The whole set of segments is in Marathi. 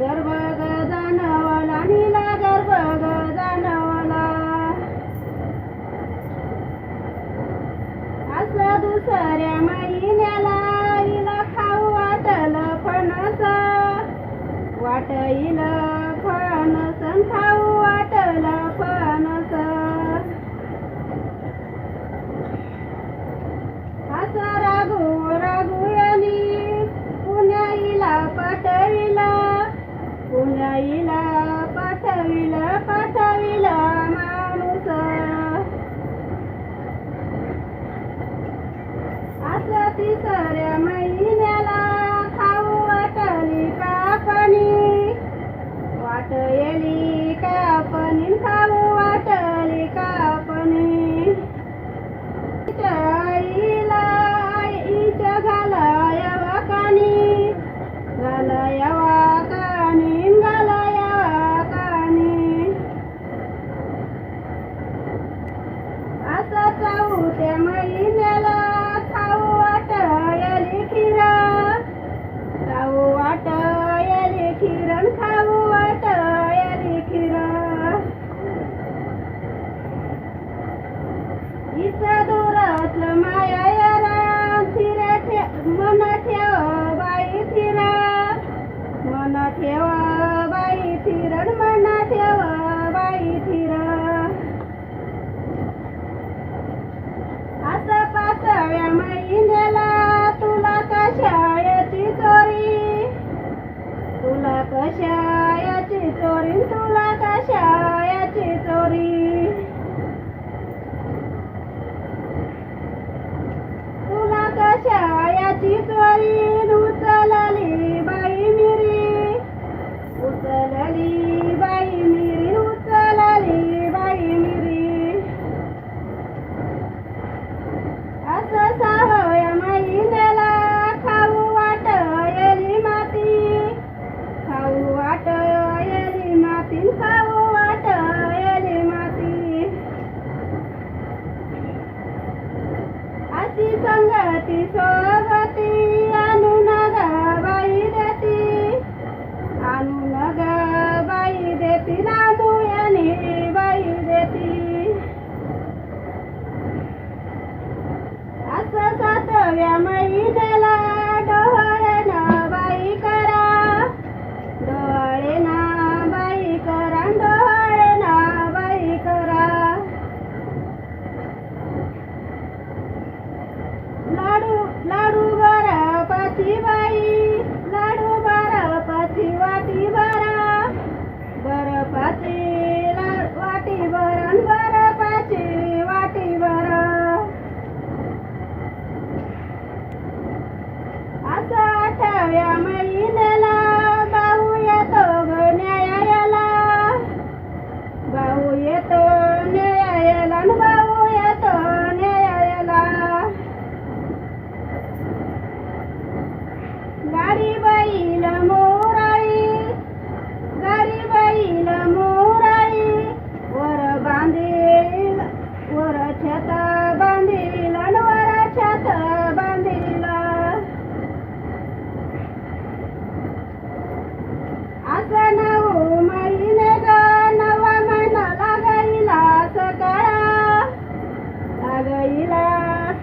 गर्भ ग जाणवला नीला गर्भ ग जाणवला असं दुसऱ्या महिन्याला आईला खाऊ वाटलं फणस. वाटईल फणस Tito ahí. असं सातव्या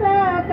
ಸಾಕ